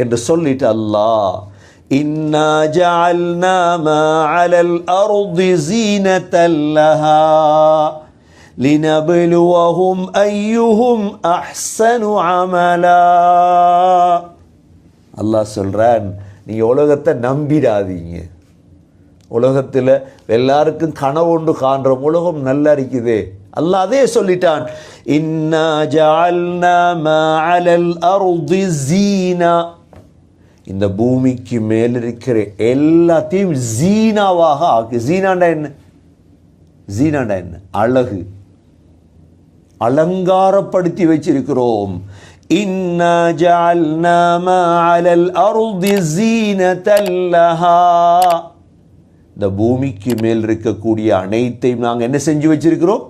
என்று சொல்லிட்டு அல்லாஹ் இன்னா ஜஅல்னா மா அலல் அர்தி ஸீனத்தல் லஹா லினப்லுவஹும் ஐயுஹும் அஹ்ஸனு அமலா. அல்லாஹ் சொல்கிறான் நீங்கள் உலகத்தை நம்பிடாதீங்க. உலகத்தில் எல்லாருக்கும் கனவு காண்ற உலகம் நல்லா இருக்குது. அல்ல அதே சொல்லிட்டான் இன்னா ஜால் மா அலல் அர்தி ஸீனா இந்த பூமிக்கு மேல் இருக்கிற எல்லாத்தையும் ஜீனாவாக ஆக்கு ஜீனாண்டா என்ன? ஜீனாண்டா என்ன? அழகு. அலங்காரப்படுத்தி வச்சிருக்கிறோம். இன்னா ஜஅல்னா மா அலல் அர்தி ஜீனத்தல் லஹா. இந்த பூமிக்கு மேல் இருக்கக்கூடிய அனைத்தையும் நாங்கள் என்ன செஞ்சு வச்சிருக்கிறோம்?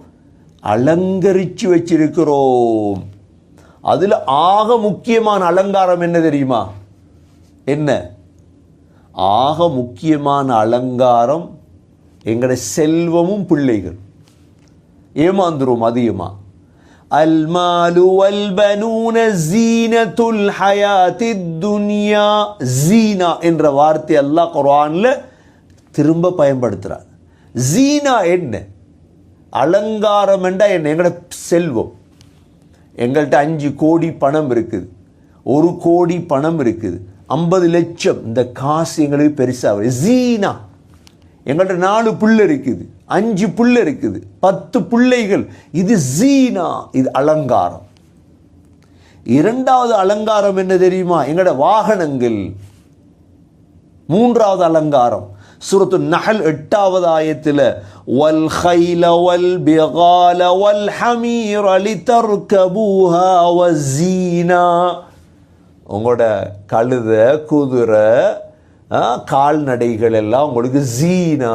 அலங்கரிச்சு வச்சிருக்கிறோம். அதில் ஆக முக்கியமான அலங்காரம் என்ன தெரியுமா? என்ன? ஆக முக்கியமான அலங்காரம் எங்களோட செல்வமும் பிள்ளைகள். ஏமாந்துரும் அதிகமாக அல்மாலு வல்பனூன ஜீனத்துல் ஹயாத்தி துன்யா. ஜீனா என்ற வார்த்தை அல்லாஹ் குர்ஆன்ல திரும்ப பயன்படுத்துகிறார் ஜீனா என்ன? அலங்காரம் என்றால் என்ன? எங்களோட செல்வம். எங்கள்கிட்ட அஞ்சு கோடி பணம் இருக்குது. ஒரு கோடி பணம் இருக்குது. ஐம்பது லட்சம். இந்த காசு எங்களுக்கு பெருசாக ஜீனா. எங்கள்கிட்ட நாலு புல் இருக்குது. அஞ்சு புல் இருக்குது. பத்து பிள்ளைகள். இது ஜீனா. இது அலங்காரம். இரண்டாவது அலங்காரம் என்ன தெரியுமா? எங்களோட வாகனங்கள். மூன்றாவது அலங்காரம். சூரத்து நகல் எட்டாவது ஆயத்தில் வல் ஹைல வல் பிகால வல் ஹமீர் லிதர்கபூஹா வஸீனா உங்களோட கழுத குதிரை ஆ, கால்நடைகள் எல்லாம் உங்களுக்கு ஜீனா.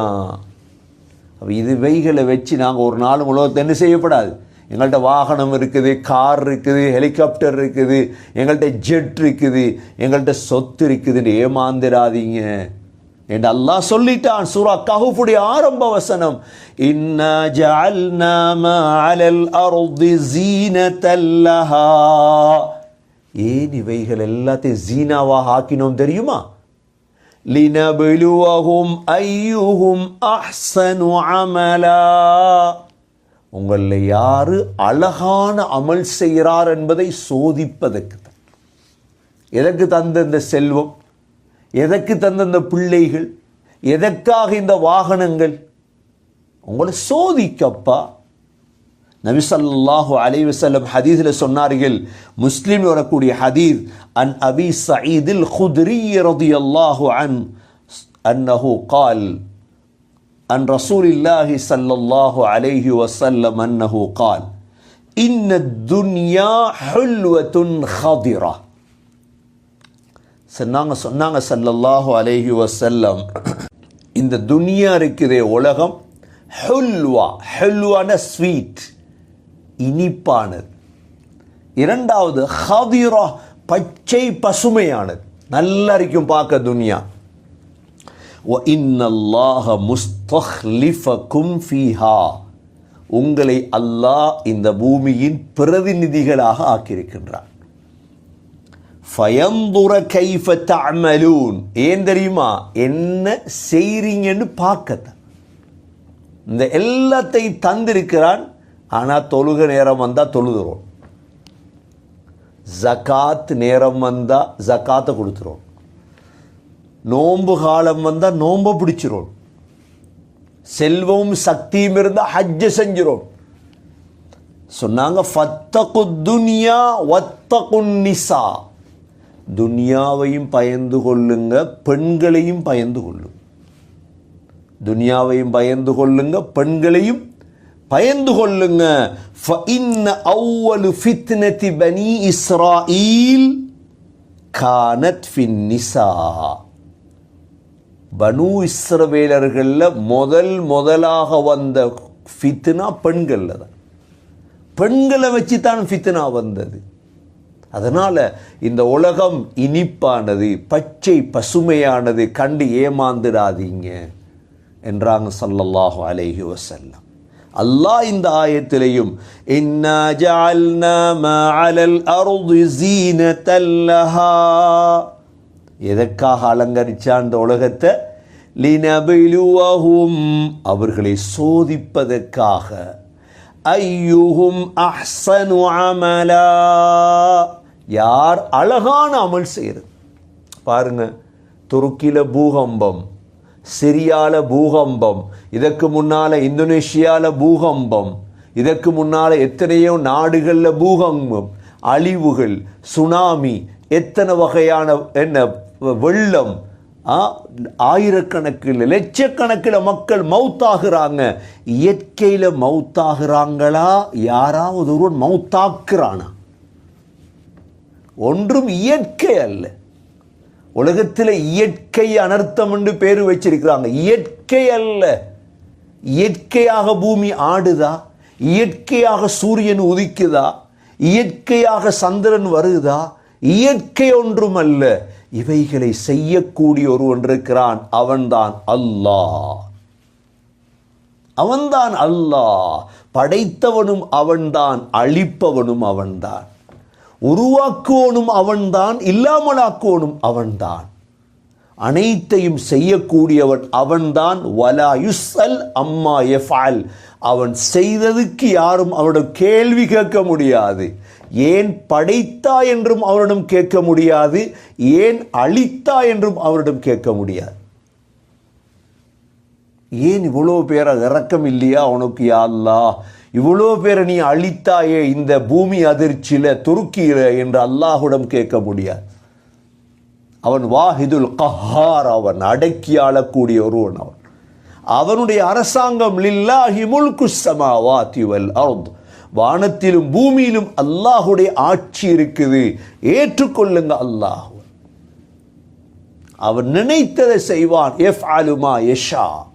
அப்போ இது இவைகளை வச்சு நாங்கள் ஒரு நாள் உலகத்தை என்ன செய்யப்படாது? எங்கள்கிட்ட வாகனம் இருக்குது கார் இருக்குது ஹெலிகாப்டர் இருக்குது எங்கள்கிட்ட ஜெட் இருக்குது எங்கள்கிட்ட சொத்து இருக்குதுன்னு ஏமாந்திராதீங்க என்று அல்லாஹ் சொல்லிட்டான் சூரா கஹுஃபுடைய ஆரம்ப வசனம். இன்னா ஜஅல்னா மா அலல் அர்தி ஜீனத்தல் ஏன் இவைகள் எல்லாத்தையும் ஜீனாவாக ஆக்கினோம் தெரியுமா? லினபிலுவகும் ஐயுகும் அஹ்சனு அமலா. உங்களில் யாரு அழகான அமல் செய்கிறார் என்பதை சோதிப்பதற்கு எதற்கு தந்த இந்த செல்வம்? எதற்கு தந்த இந்த பிள்ளைகள்? எதற்காக இந்த வாகனங்கள்? உங்களை சோதிக்கப்பா. நபி ஸல்லல்லாஹு அலைஹி வஸல்லம் ஹதீஸில் சொன்னார்கள் முஸ்லிம் வரக்கூடிய ஹதீஸ் அன் அபி சயீதில் குத்ரி ரதியல்லாஹு அன் அன்னஹு قال عن رسول الله صلى الله عليه وسلم أنه قال إن الدنيا حلوة خضرة சொன்னாங்க சொன்னாங்க சல்லல்லாஹு அலைஹி வஸல்லம் இந்த துனியா இருக்குதே உலகம் ஹுல்வா ஹுல்வான ஸ்வீட் இனிப்பானது. இரண்டாவது ஹதிரா பச்சை பசுமையானது. நல்லா பார்க்க துனியா. இன்னல்லாஹ முஸ்தஹ்லிஃபகும் ஃபீஹா. உங்களை அல்லாஹ் இந்த பூமியின் பிரதிநிதிகளாக ஆக்கியிருக்கின்றார் ஃபயந்துர கைஃப தமலூன் ஏன் தெரியுமா? என்ன செய்றீங்கன்னு பார்க்கத்தான். இந்த எல்லாத்தையும் தந்திருக்கிறான் ஆனால் தொழுக நேரம் வந்தால் தொழுதுறோம் ஜக்காத் நேரம் வந்தால் ஜகாத்தை கொடுத்துரும். நோன்பு காலம் வந்தால் நோன்பை பிடிச்சிரும். செல்வமும் சக்தியும் இருந்தால் ஹஜ்ஜ செஞ்சிரும். சொன்னாங்க ஃபத்தகு துனியா ஒத்த நிசா. துனியாவையும் பயந்து கொள்ளுங்க பெண்களையும் பயந்து கொள்ளுங்க துனியாவையும் பயந்து கொள்ளுங்க பெண்களையும் பயந்து கொள்ளுங்க அவ்வலு ஃபித்னதி பனி இஸ்ராயில் கானத் ஃபின் நிசா பனு இஸ்ரவேலர்களில் முதல் முதலாக வந்த ஃபித்னா பெண்களில் தான். பெண்களை வச்சு தான் ஃபித்னா வந்தது. அதனால் இந்த உலகம் இனிப்பானது பச்சை பசுமையானது கண்டு ஏமாந்துடாதீங்க என்றாங்க சல்லல்லாஹு அலைஹி வசல்லம் அல்லாஹ் இந்த ஆயத்திலையும் இன்னா ஜஅல்னா மா அர்தி ஸீனத்தல் எதற்காக அலங்கரிச்சா அந்த உலகத்தை? லினபிலுவஹும். அவர்களை சோதிப்பதற்காக. ஐயுஹும் அஹ்சனு அமலா. யார் அழகான அமல் செய்கிறது. பாருங்க துருக்கியில பூகம்பம். சிரியால பூகம்பம். இதற்கு முன்னால இந்தோனேஷியால பூகம்பம். இதற்கு முன்னால எத்தனையோ நாடுகளில் பூகம்பம். அழிவுகள் சுனாமி எத்தனை வகையான என்ன வெள்ளம் ஆ, ஆயிரக்கணக்கில் லட்சக்கணக்கில் மக்கள் மவுத்தாகிறாங்க இயற்கையில் மவுத்தாகிறாங்களா யாராவது ஒருவன் மவுத்தாக்குறானா ஒன்றும் இயற்கை அல்ல. உலகத்தில் இயற்கை அனர்த்தம் என்று பேர் வச்சிருக்கிறாங்க. இயற்கை அல்ல. இயற்கையாக பூமி ஆடுதா? இயற்கையாக சூரியன் உதிக்குதா? இயற்கையாக சந்திரன் வருதா? இயற்கை ஒன்றும் அல்ல இவைகளை செய்யக்கூடிய ஒருவன் இருக்கிறான். அவன்தான் அல்லாஹ். அவன்தான் அல்லாஹ். படைத்தவனும் அவன்தான் அழிப்பவனும் அவன்தான். உருவாக்குவோனும் அவன்தான் இல்லாமலாக்குவோனும் அவன்தான். அனைத்தையும் செய்யக்கூடியவன் அவன்தான். வலா யுஸ்அல் அம்மா எஃபால் அவன் செய்ததுக்கு யாரும் அவனிடம் கேள்வி கேட்க முடியாது. ஏன் படைத்தா என்றும் அவனிடம் கேட்க முடியாது. ஏன் அழித்தா என்றும் அவனிடம் கேட்க முடியாது. ஏன் இவ்வளோ பேரை இறக்கம் இல்லையா உனக்கு யா இவ்வளோ பேரை நீ அழித்தாயே இந்த பூமி அதிர்ச்சியில் துருக்கியில என்று அல்லாஹுடம் கேட்க முடியாது. அவன் வாஹிதுல் கஹார் அவன் அடக்கி ஆளக்கூடிய ஒருவன் அவன். அவனுடைய அரசாங்கம் லில்லாஹி முல்கு ஸமாவாதி வல் அர்த். வானத்திலும் பூமியிலும் அல்லாஹுடைய ஆட்சி இருக்குது. ஏற்றுக்கொள்ளுங்க அல்லாஹ். அவன் நினைத்ததை செய்வான். எஃப் ஆலுமா யஷா.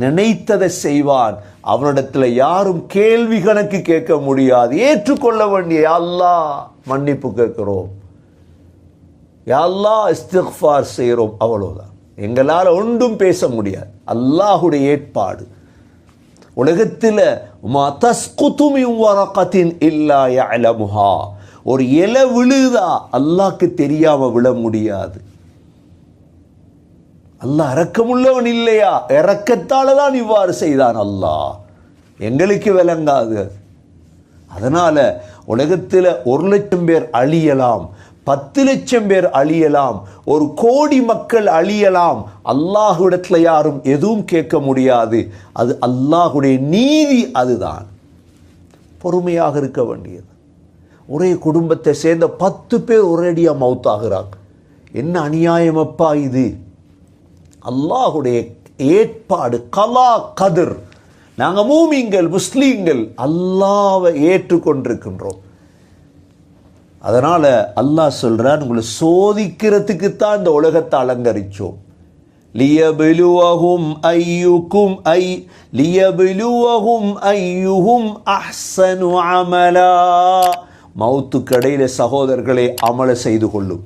நினைத்ததை செய்வான். அவனிடத்தில் யாரும் கேள்வி கணக்கு கேட்க முடியாது. ஏற்றுக்கொள்ள வேண்டிய அல்லா அல்லாஹ் மன்னிப்பு கேட்கிறோம். எல்லா அல்லாஹ் செய்கிறோம். அவ்வளோதான் எங்களால் ஒன்றும் பேச முடியாது. அல்லாஹுடைய ஏற்பாடு. உலகத்தில் இல்லா ஒரு இலை விழுதா? அல்லாக்கு தெரியாமல் விழ முடியாது. அல்லாஹ் இறக்கமுள்ளவன் இல்லையா? இறக்கத்தால தான் இவ்வாறு செய்தான் அல்லாஹ். எங்களுக்கு விளங்காது. அது. உலகத்தில் ஒரு லட்சம் பேர் அழியலாம் பத்து லட்சம் பேர் அழியலாம் ஒரு கோடி மக்கள் அழியலாம். அல்லாஹுடத்தில் யாரும் எதுவும் கேட்க முடியாது. அது அல்லாஹுடைய நீதி அதுதான். பொறுமையாக இருக்க வேண்டியது. ஒரே குடும்பத்தை சேர்ந்த பத்து பேர் ஒரேடியாக மவுத்தாகிறாங்க. என்ன அநியாயமப்பா இது? அல்லாஹுடைய ஏற்பாடு கலா கதிர். நாங்கள் மூமிங்கள் முஸ்லீம்கள் அல்லாவை ஏற்றுக்கொண்டிருக்கின்றோம். அதனால் அல்லாஹ் சொல்கிறார் உங்களை சோதிக்கிறதுக்கு தான் இந்த உலகத்தை அலங்கரிச்சோம். லியபிலுவகும் ஐயுக்கும் ஐ லியபிலுவகும் ஐயுகும் அஹ்சனு அமலா. மௌத்துக்கடையில் சகோதரர்களை அமல செய்து கொள்ளும்.